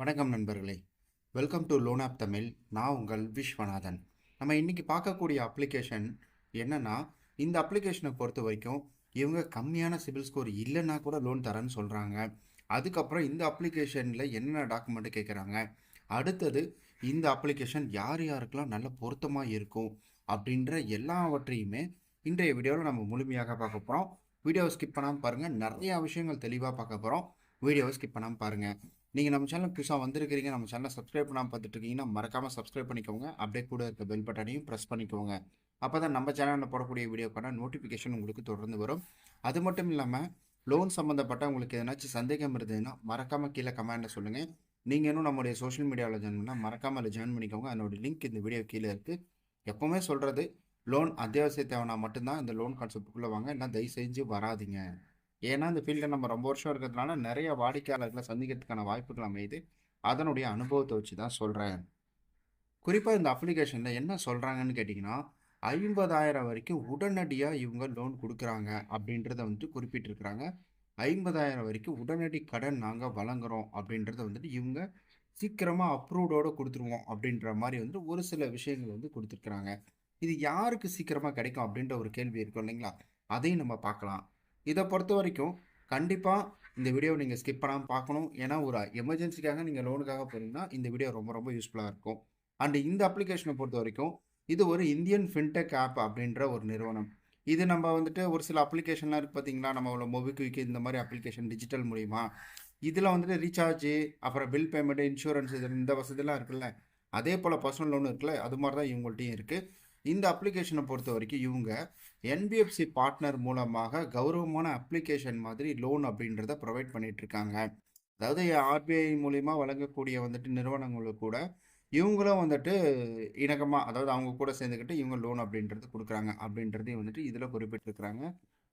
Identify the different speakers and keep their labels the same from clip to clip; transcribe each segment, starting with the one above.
Speaker 1: வணக்கம் நண்பர்களே. Welcome to loan app Tamil நான் உங்கள் விஸ்வநாதன். நம்ம இன்றைக்கி பார்க்கக்கூடிய அப்ளிகேஷன் என்னென்னா இந்த அப்ளிகேஷனை பொறுத்த வரைக்கும் இவங்க கம்மியான சிபில் ஸ்கோர் இல்லைன்னா கூட லோன் தரேன்னு சொல்கிறாங்க அதுக்கப்புறம் இந்த அப்ளிகேஷனில் என்னென்ன டாக்குமெண்ட் கேட்குறாங்க அடுத்தது இந்த அப்ளிகேஷன் யார் யாருக்கெல்லாம் நல்ல பொருத்தமாக இருக்கும்? அப்படின்ற எல்லாவற்றையுமே இன்றைய வீடியோவில் நம்ம முழுமையாக பார்க்க போகிறோம் வீடியோவை ஸ்கிப் பண்ணாமல் பாருங்கள் நிறையா விஷயங்கள் தெளிவாக பார்க்க போகிறோம் வீடியோவை ஸ்கிப் பண்ணாமல் பாருங்கள் நீங்கள் நம்ம சேனல் புதுசாக வந்திருக்கிறீங்க நம்ம சேனலை சப்ஸ்கிரைப் பண்ணாமல் பார்த்துட்டு இருக்கீங்கன்னா மறக்காமல் சப்ஸ்கிரைப் பண்ணிக்கோங்க. அப்படியே கூட இருக்க பெல் பட்டனையும் ப்ரெஸ் பண்ணிக்கோங்க. அப்போ தான் நம்ம சேனலில் போடக்கூடிய வீடியோக்கான நோட்டிஃபிகேஷன் உங்களுக்கு தொடர்ந்து வரும். அது மட்டும் இல்லாமல் லோன் சம்மந்தப்பட்ட உங்களுக்கு எதனாச்சும் சந்தேகம் இருந்ததுன்னா மறக்காமல் கீழே கமெண்டில் சொல்லுங்கள் நீங்கள் இன்னும் நம்முடைய சோஷியல் மீடியாவில் ஜாயின் பண்ணால் மறக்காமல் அதில் ஜாயின் பண்ணிக்கோங்க. அதனுடைய லிங்க் இந்த வீடியோ கீழே இருக்குது எப்போவுமே சொல்கிறது லோன் அத்தியாவசிய தேவைனா மட்டும்தான் இந்த லோன் கான்செப்ட்டுக்குள்ளே வாங்க. இல்லை தயவு செஞ்சு வராதீங்க. ஏன்னா இந்த ஃபீல்டில் நம்ம ரொம்ப வருஷம் இருக்கிறதுனால நிறைய வாடிக்கையாளர்களை சந்திக்கிறதுக்கான வாய்ப்புகள் அமையுது. அதனுடைய அனுபவத்தை வச்சு தான் சொல்கிறேன் குறிப்பாக இந்த அப்ளிகேஷனில் என்ன சொல்கிறாங்கன்னு கேட்டிங்கன்னா ஐம்பதாயிரம் வரைக்கும் உடனடியாக இவங்க லோன் கொடுக்குறாங்க அப்படின்றத வந்துட்டு குறிப்பிட்டிருக்கிறாங்க. ஐம்பதாயிரம் வரைக்கும் உடனடி கடன் நாங்கள் வழங்குறோம் அப்படின்றத வந்துட்டு இவங்க சீக்கிரமாக அப்ரூவ்டோடு கொடுத்துருவோம் அப்படின்ற மாதிரி வந்துட்டு ஒரு சில விஷயங்கள் வந்து கொடுத்துருக்குறாங்க. இது யாருக்கு சீக்கிரமாக கிடைக்கும் அப்படின்ற ஒரு கேள்வி இருக்கும் இல்லைங்களா? அதையும் நம்ம பார்க்கலாம். இதை பொறுத்த வரைக்கும் கண்டிப்பாக இந்த வீடியோவை நீங்கள் ஸ்கிப் பண்ணாமல் பார்க்கணும். ஏன்னா ஒரு எமர்ஜென்சிக்காக நீங்கள் லோனுக்காக போகிறீங்கன்னா இந்த வீடியோ ரொம்ப ரொம்ப யூஸ்ஃபுல்லாக இருக்கும். அண்ட் இந்த அப்ளிகேஷனை பொறுத்த வரைக்கும் இது ஒரு இந்தியன் ஃபின்டெக் ஆப் அப்படின்ற ஒரு நிறுவனம். இது நம்ம வந்துட்டு ஒரு சில அப்ளிகேஷன்லாம் இருக்குது பார்த்தீங்களா நம்ம மொபிக்விக் இந்த மாதிரி அப்ளிகேஷன் டிஜிட்டல் மூலிமா இதில் வந்துட்டு ரீசார்ஜு அப்புறம் பில் பேமெண்ட்டு இன்சூரன்ஸ் இது இந்த வசதிலாம் இருக்குல்ல? அதே போல் பர்சனல் லோன் இருக்குல்ல? அது மாதிரி தான் இவங்கள்ட்டையும் இருக்குது இந்த அப்ளிகேஷனை பொறுத்த வரைக்கும் இவங்க என்பிஎஃப்சி பார்ட்னர் மூலமாக கௌரவமான அப்ளிகேஷன் மாதிரி லோன் அப்படின்றத ப்ரொவைட் பண்ணிட்டு இருக்காங்க. அதாவது ஆர்பிஐ மூலிமா வழங்கக்கூடிய வந்துட்டு நிறுவனங்களுக்கு கூட இவங்களும் வந்துட்டு இணக்கமாக அதாவது அவங்க கூட சேர்ந்துக்கிட்டு இவங்க லோன் அப்படின்றது கொடுக்குறாங்க அப்படின்றதையும் வந்துட்டு இதில் குறிப்பிட்டிருக்கிறாங்க.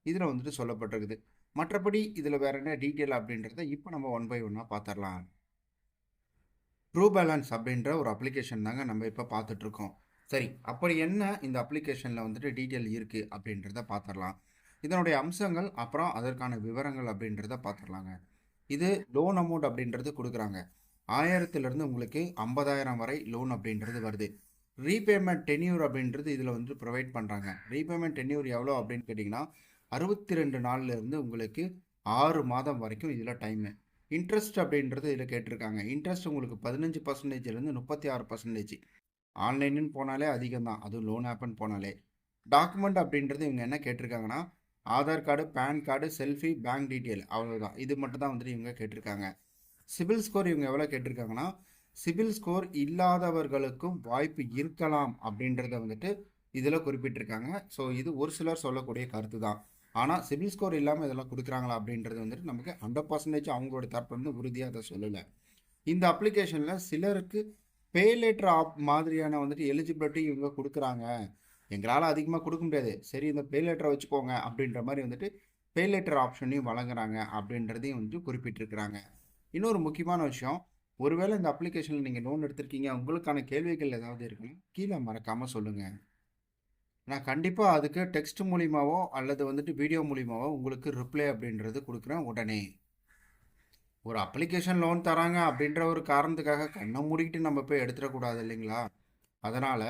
Speaker 1: இதில் வந்துட்டு சொல்லப்பட்டிருக்குது. மற்றபடி இதில் வேற என்ன டீட்டெயில் அப்படின்றத இப்போ நம்ம ஒன் பை ஒன்னாக பார்த்துடலாம். ட்ரூ பேலன்ஸ் அப்படின்ற ஒரு அப்ளிகேஷன் தாங்க நம்ம இப்போ பார்த்துட்ருக்கோம் சரி அப்படி என்ன இந்த அப்ளிகேஷனில் வந்துட்டு டீட்டெயில் இருக்குது அப்படின்றத பார்த்துடலாம் இதனுடைய அம்சங்கள் அப்புறம் அதற்கான விவரங்கள் அப்படின்றத பார்த்துடலாங்க இது லோன் அமௌண்ட் அப்படின்றது கொடுக்குறாங்க. ஆயிரத்துலேருந்து உங்களுக்கு ஐம்பதாயிரம் வரை லோன் அப்படின்றது வருது. ரீபேமெண்ட் டென்யூர் அப்படின்றது இதில் வந்து ப்ரொவைட் பண்ணுறாங்க ரீபேமெண்ட் டென்யூர் எவ்வளோ அப்படின்னு கேட்டிங்கன்னா அறுபத்தி ரெண்டு நாள்லேருந்து உங்களுக்கு ஆறு மாதம் வரைக்கும் இதில் டைமு இன்ட்ரெஸ்ட் அப்படின்றது இதில் கேட்டிருக்காங்க. இன்ட்ரெஸ்ட் உங்களுக்கு பதினஞ்சு பர்சன்டேஜ்லேருந்து முப்பத்தி ஆறு பர்சன்டேஜ் ஆன்லைனுன்னு போனாலே அதிகம் தான். அதுவும் லோன் ஆப்புன்னு போனாலே. டாக்குமெண்ட் அப்படின்றது இவங்க என்ன கேட்டிருக்காங்கன்னா Aadhaar card PAN card selfie bank detail அவ்வளோதான் இது மட்டும் தான் வந்துட்டு இவங்க கேட்டிருக்காங்க. சிபில் ஸ்கோர் இவங்க எவ்வளோ கேட்டிருக்காங்கன்னா சிபில் ஸ்கோர் இல்லாதவர்களுக்கும் வாய்ப்பு இருக்கலாம் அப்படின்றத வந்துட்டு இதில் குறிப்பிட்டிருக்காங்க. ஸோ இது ஒரு சிலர் சொல்லக்கூடிய கருத்து தான். ஆனால் சிபில் ஸ்கோர் இல்லாமல் இதெல்லாம் கொடுக்குறாங்களா அப்படின்றது வந்துட்டு நமக்கு ஹண்ட்ரட் பர்சன்டேஜ் அவங்களோட தரப்பு வந்து உறுதியாக அதை சொல்லலை. இந்த அப்ளிகேஷனில் சிலருக்கு பே லேட்டர் ஆப் மாதிரியான வந்துட்டு எலிஜிபிலிட்டி இவங்க கொடுக்குறாங்க. எங்களால் அதிகமாக கொடுக்க முடியாது. சரி இந்த பே லேட்டரை வச்சுக்கோங்க அப்படின்ற மாதிரி வந்துட்டு பே லேட்டர் ஆப்ஷனையும் வழங்குறாங்க அப்படின்றதையும் வந்து குறிப்பிட்டிருக்கிறாங்க. இன்னொரு முக்கியமான விஷயம் ஒருவேளை இந்த அப்ளிகேஷனில் நீங்கள் லோன் எடுத்திருக்கீங்க உங்களுக்கான கேள்விகள் ஏதாவது இருக்குன்னா கீழே மறக்காமல் சொல்லுங்கள் நான் கண்டிப்பாக அதுக்கு டெக்ஸ்ட் மூலிமாவோ அல்லது வந்துட்டு வீடியோ மூலிமாவோ உங்களுக்கு ரிப்ளை அப்படின்றது கொடுக்குறேன் உடனே. ஒரு அப்ளிகேஷன் லோன் தராங்க அப்படின்ற ஒரு காரணத்துக்காக கண்ணை மூடிக்கிட்டு நம்ம போய் எடுத்துடக்கூடாது இல்லைங்களா? அதனால்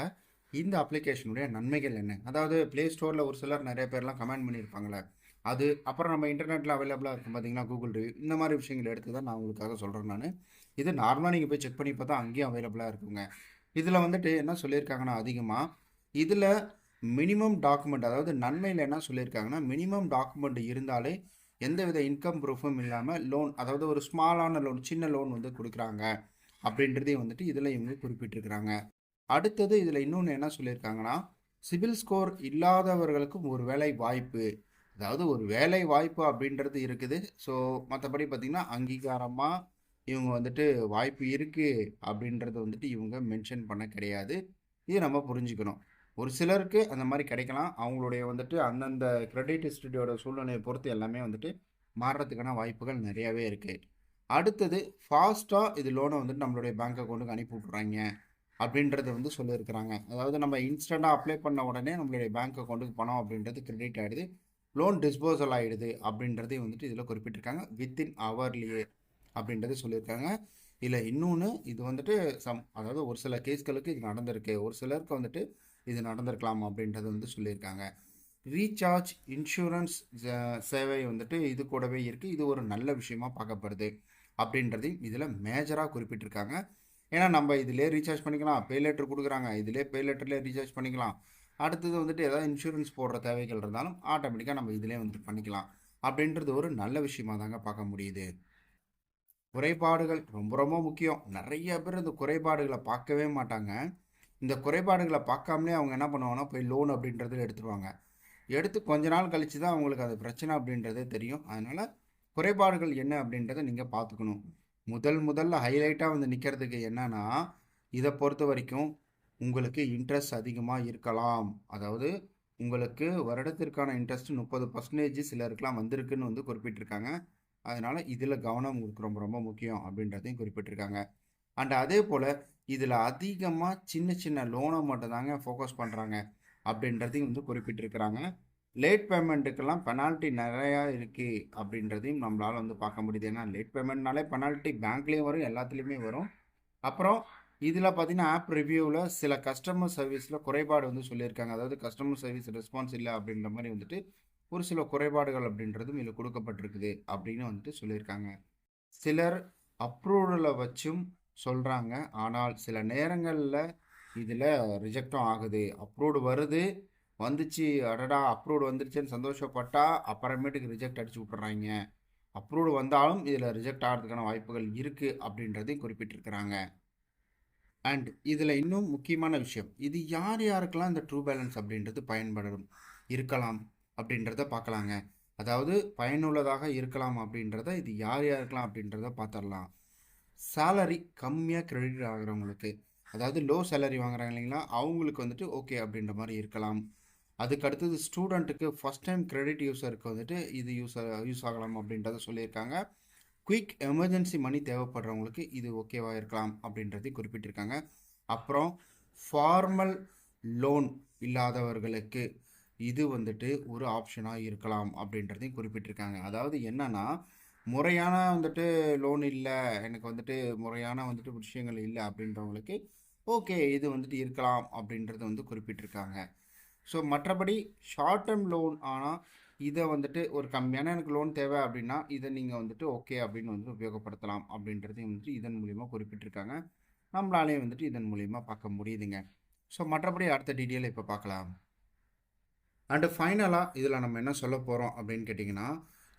Speaker 1: இந்த அப்ளிகேஷனுடைய நன்மைகள் என்ன? அதாவது ப்ளே ஸ்டோரில் ஒரு சிலர் நிறைய பேர்லாம் கமெண்ட் பண்ணியிருப்பாங்களே அது அப்புறம் நம்ம இன்டர்நெட்டில் அவைலபிளாக இருக்கும் பார்த்தீங்கன்னா கூகுள் ரிவ்யூ இந்த மாதிரி விஷயங்கள் எடுத்து தான் நான் உங்களுக்காக சொல்கிறேன் நான். இது நார்மலாக நீங்கள் போய் செக் பண்ணி பார்த்தா அங்கேயும் அவைலபிளாக இருக்குங்க. இதில் வந்துட்டு என்ன சொல்லியிருக்காங்கன்னா அதிகமாக இதில் மினிமம் டாக்குமெண்ட் அதாவது நன்மையில் என்ன சொல்லியிருக்காங்கன்னா மினிமம் டாக்குமெண்ட் இருந்தாலே எந்தவித இன்கம் ப்ரூஃபும் இல்லாமல் லோன் அதாவது ஒரு ஸ்மாலான லோன் சின்ன லோன் வந்து கொடுக்குறாங்க அப்படின்றதையும் வந்துட்டு இதில் இவங்க குறிப்பிட்டிருக்கிறாங்க. அடுத்தது இதில் இன்னொன்று என்ன சொல்லியிருக்காங்கன்னா சிவில் ஸ்கோர் இல்லாதவர்களுக்கும் ஒரு வேலை வாய்ப்பு. அதாவது ஒரு வேலை வாய்ப்பு அப்படின்றது இருக்குது. ஸோ மற்றபடி பார்த்திங்கன்னா அங்கீகாரமாக இவங்க வந்துட்டு வாய்ப்பு இருக்குது அப்படின்றத வந்துட்டு இவங்க மென்ஷன் பண்ண கிடையாது. இது நம்ம புரிஞ்சுக்கணும். ஒரு சிலருக்கு அந்த மாதிரி கிடைக்கலாம். அவங்களுடைய வந்துட்டு அந்தந்த கிரெடிட் ஹிஸ்டரியோட சூழ்நிலையை பொறுத்து எல்லாமே வந்துட்டு மாறுறதுக்கான வாய்ப்புகள் நிறையாவே இருக்குது அடுத்தது ஃபாஸ்ட்டாக இது லோனை வந்துட்டு நம்மளுடைய பேங்க் அக்கௌண்ட்டுக்கு அனுப்பி விட்றாங்க அப்படின்றத வந்து சொல்லியிருக்கிறாங்க. அதாவது நம்ம இன்ஸ்டண்ட்டாக அப்ளை பண்ண உடனே நம்மளுடைய பேங்க் அக்கௌண்ட்டுக்கு பணம் அப்படின்றது கிரெடிட் ஆகிடுது லோன் டிஸ்போசல் ஆகிடுது அப்படின்றதையும் வந்துட்டு இதில் குறிப்பிட்டிருக்காங்க. வித்தின் அவர்லியே அப்படின்றது சொல்லியிருக்காங்க. இல்லை இன்னொன்று இது வந்துட்டு சம் அதாவது ஒரு சில கேஸ்களுக்கு இது நடந்திருக்கு. ஒரு சிலருக்கு வந்துட்டு இது நடந்திருக்கலாம் அப்படின்றது வந்து சொல்லியிருக்காங்க. ரீசார்ஜ் இன்சூரன்ஸ் சேவை வந்துட்டு இது கூடவே இருக்குது இது ஒரு நல்ல விஷயமா பார்க்கப்படுது அப்படின்றதையும் இதில் மேஜராக குறிப்பிட்டிருக்காங்க. ஏன்னா நம்ம இதிலே ரீசார்ஜ் பண்ணிக்கலாம். பே லெட்டர் கொடுக்குறாங்க. இதிலே பே லெட்டர்லேயே ரீசார்ஜ் பண்ணிக்கலாம். அடுத்தது வந்துட்டு ஏதாவது இன்சூரன்ஸ் போடுற தேவைகள் இருந்தாலும் ஆட்டோமேட்டிக்காக நம்ம இதிலே வந்துட்டு பண்ணிக்கலாம். அப்படின்றது ஒரு நல்ல விஷயமா தாங்க பார்க்க முடியுது. குறைபாடுகள் ரொம்ப ரொம்ப முக்கியம். நிறைய பேர் இந்த குறைபாடுகளை பார்க்கவே மாட்டாங்க. இந்த குறைபாடுகளை பார்க்காமலே அவங்க என்ன பண்ணுவாங்கன்னா போய் லோன் அப்படின்றத எடுத்துருவாங்க. எடுத்து கொஞ்ச நாள் கழித்து தான் அவங்களுக்கு அது பிரச்சனை அப்படின்றதே தெரியும். அதனால் குறைபாடுகள் என்ன அப்படின்றத நீங்கள் பார்த்துக்கணும். முதல் முதல்ல ஹைலைட்டாக வந்து நிற்கிறதுக்கு என்னன்னா இதை பொறுத்த வரைக்கும் உங்களுக்கு இன்ட்ரெஸ்ட் அதிகமாக இருக்கலாம். அதாவது உங்களுக்கு வருடத்திற்கான இன்ட்ரெஸ்ட் முப்பது பர்சன்டேஜ் சிலருக்குலாம் வந்திருக்குன்னு வந்து குறிப்பிட்டிருக்காங்க. அதனால் இதில் கவனம் உங்களுக்கு ரொம்ப ரொம்ப முக்கியம் அப்படின்றதையும் குறிப்பிட்டிருக்காங்க. அண்ட் அதே போல் இதில் அதிகமாக சின்ன சின்ன லோனை மட்டும் தாங்க ஃபோக்கஸ் பண்ணுறாங்க அப்படின்றதையும் வந்து குறிப்பிட்டிருக்கிறாங்க. லேட் பேமெண்ட்டுக்கெல்லாம் பெனால்ட்டி நிறையா இருக்குது அப்படின்றதையும் நம்மளால் வந்து பார்க்க முடியுது. ஏன்னா லேட் பேமெண்ட்னாலே பெனால்ட்டி பேங்க்லேயும் வரும் எல்லாத்துலேயுமே வரும். அப்புறம் இதில் பார்த்தீங்கன்னா ஆப் ரிவ்யூவில் சில கஸ்டமர் சர்வீஸில் குறைபாடு வந்து சொல்லியிருக்காங்க. அதாவது கஸ்டமர் சர்வீஸ் ரெஸ்பான்ஸ் இல்லை அப்படின்ற மாதிரி வந்துட்டு ஒரு சில குறைபாடுகள் அப்படின்றதும் இதில் கொடுக்கப்பட்டிருக்குது அப்படின்னு வந்துட்டு சொல்லியிருக்காங்க. சிலர் அப்ரூவலை வச்சும் சொல்கிறாங்க ஆனால் சில நேரங்களில் இதில் ரிஜெக்டும் ஆகுது. அப்ரூவ்டு வருது. வந்துச்சு. அடடா அப்ரூவ்டு வந்துருச்சுன்னு சந்தோஷப்பட்டா அப்புறமேட்டுக்கு ரிஜெக்ட் அடிச்சு விட்டுறாங்க. அப்ரூவ்டு வந்தாலும் இதில் ரிஜெக்ட் ஆகிறதுக்கான வாய்ப்புகள் இருக்குது அப்படின்றதையும் குறிப்பிட்டிருக்கிறாங்க. அண்ட் இதில் இன்னும் முக்கியமான விஷயம். இது யார் யாருக்கெல்லாம் இந்த ட்ரூ பேலன்ஸ் அப்படின்றது பயன்படும் இருக்கலாம் அப்படின்றத பார்க்கலாங்க. அதாவது பயனுள்ளதாக இருக்கலாம் அப்படின்றத இது யார் யாருக்கெல்லாம் அப்படின்றத பார்த்துடலாம். சேலரி கம்மியாக கிரெடிட் ஆகிறவங்களுக்கு அதாவது லோ சேலரி வாங்குறாங்க இல்லைங்களா அவங்களுக்கு வந்துட்டு ஓகே அப்படின்ற மாதிரி இருக்கலாம். அதுக்கு அடுத்தது ஸ்டூடெண்ட்டுக்கு ஃபஸ்ட் டைம் கிரெடிட் யூஸருக்கு வந்துட்டு இது யூஸ் யூஸ் ஆகலாம் அப்படின்றத சொல்லியிருக்காங்க. குயிக் எமர்ஜென்சி மணி தேவைப்படுறவங்களுக்கு இது ஓகேவாக இருக்கலாம் அப்படின்றதையும் குறிப்பிட்டிருக்காங்க. அப்புறம் ஃபார்மல் லோன் இல்லாதவர்களுக்கு இது வந்துட்டு ஒரு ஆப்ஷனாக இருக்கலாம் அப்படின்றதையும் குறிப்பிட்டிருக்காங்க. அதாவது என்னன்னா முறையான வந்துட்டு லோன் இல்லை எனக்கு வந்துட்டு முறையான வந்துட்டு விஷயங்கள் இல்லை அப்படின்றவங்களுக்கு ஓகே இது வந்துட்டு இருக்கலாம் அப்படின்றத வந்து குறிப்பிட்டிருக்காங்க. ஸோ மற்றபடி ஷார்ட் டேர்ம் லோன் ஆனால் இதை வந்துட்டு ஒரு கம்மியான எனக்கு லோன் தேவை அப்படின்னா இதை நீங்கள் வந்துட்டு ஓகே அப்படின்னு வந்து உபயோகப்படுத்தலாம் அப்படின்றதையும் வந்துட்டு இதன் மூலிமா குறிப்பிட்டிருக்காங்க. நம்மளாலேயும் வந்துட்டு இதன் மூலிமா பார்க்க முடியுதுங்க. ஸோ மற்றபடி அடுத்த டீட்டெயில் இப்போ பார்க்கலாம். அண்டு ஃபைனலாக இதில் நம்ம என்ன சொல்ல போகிறோம் அப்படின்னு கேட்டிங்கன்னா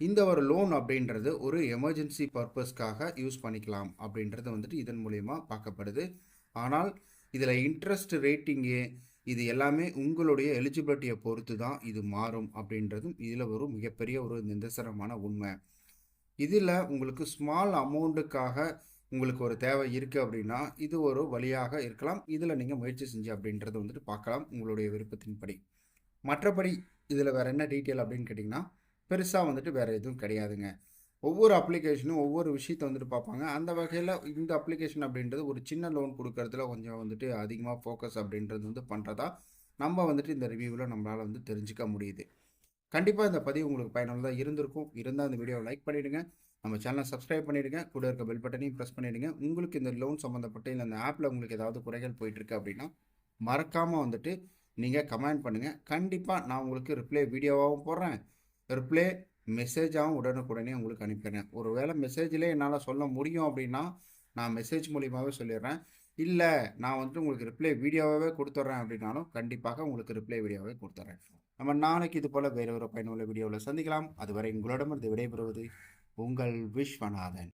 Speaker 1: இந்த ஒரு லோன் அப்படின்றது ஒரு எமர்ஜென்சி பர்பஸ்க்காக யூஸ் பண்ணிக்கலாம் அப்படின்றது வந்துட்டு இதன் மூலயமா பார்க்கப்படுது. ஆனால் இதில் இன்ட்ரெஸ்ட் ரேட்டிங்கு இது எல்லாமே உங்களுடைய எலிஜிபிலிட்டியை பொறுத்து தான் இது மாறும் அப்படின்றதும் இதில் ஒரு மிகப்பெரிய ஒரு நிந்தசரமான உண்மை. இதில் உங்களுக்கு ஸ்மால் அமௌண்ட்டுக்காக உங்களுக்கு ஒரு தேவை இருக்குது அப்படின்னா இது ஒரு வழியாக இருக்கலாம். இதில் நீங்கள் முயற்சி செஞ்சு அப்படின்றத வந்துட்டு பார்க்கலாம் உங்களுடைய விருப்பத்தின்படி. மற்றபடி இதில் வேறு என்ன டீட்டெயில் அப்படின்னு கேட்டிங்கன்னா பெருசாக வந்துட்டு வேறு எதுவும் கிடையாதுங்க. ஒவ்வொரு அப்ளிகேஷனும் ஒவ்வொரு விஷயத்தை வந்துட்டு பார்ப்பாங்க. அந்த வகையில் இந்த அப்ளிகேஷன் அப்படின்றது ஒரு சின்ன லோன் கொடுக்கறதுல கொஞ்சம் வந்துட்டு அதிகமாக ஃபோக்கஸ் அப்படின்றது வந்து பண்ணுறதா நம்ம வந்துட்டு இந்த ரிவ்யூவில் நம்மளால் வந்து தெரிஞ்சுக்க முடியுது. கண்டிப்பாக இந்த பதிவு உங்களுக்கு பயனுள்ளதாக இருந்திருக்கும். இருந்தால் இந்த வீடியோவை லைக் பண்ணிவிடுங்க நம்ம சேனலை சப்ஸ்கிரைப் பண்ணிவிடுங்க கூட இருக்க பெல் பட்டனையும் ப்ரெஸ் பண்ணிவிடுங்க உங்களுக்கு இந்த லோன் சம்மந்தப்பட்ட இல்லை அந்த ஆப்பில் உங்களுக்கு ஏதாவது குறைகள் போயிட்டுருக்கு அப்படின்னா மறக்காமல் வந்துட்டு நீங்கள் கமெண்ட் பண்ணுங்கள் கண்டிப்பாக நான் உங்களுக்கு ரிப்ளை வீடியோவாகவும் போடுறேன். ரிப்ளை மெசேஜாகவும் உடனுக்குடனே உங்களுக்கு அனுப்பிடுறேன். ஒரு வேளை மெசேஜில் என்னால் சொல்ல முடியும் அப்படின்னா நான் மெசேஜ் மூலியமாகவே சொல்லிடுறேன். இல்லை நான் வந்துட்டு உங்களுக்கு ரிப்ளை வீடியோவாகவே கொடுத்துட்றேன் அப்படின்னாலும் கண்டிப்பாக உங்களுக்கு ரிப்ளை வீடியோவே கொடுத்துட்றேன். நம்ம நாளைக்கு இது போல் வேறு ஒரு பயனுள்ள வீடியோவில் சந்திக்கலாம். அதுவரை உங்களிடமிருந்து விடைபெறுவது உங்கள் விஸ்வநாதன்.